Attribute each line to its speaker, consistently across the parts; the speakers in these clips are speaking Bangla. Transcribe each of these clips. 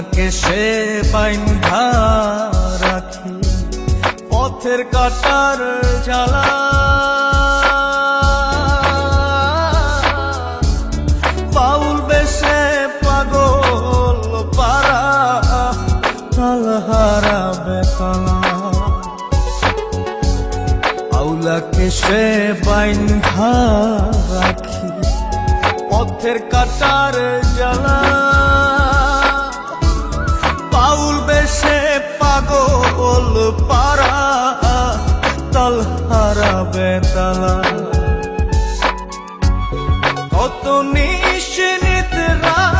Speaker 1: আউলাকে সে বাইন্ধা রাখি পথের কাটার জ্বালা। বাউল বেশে পাগল পারা তালহারা বেতলা আউলাকে সে বাইন্ধা রাখি পথের কাটার জ্বালা। কত নিশ্চিত হারা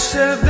Speaker 1: should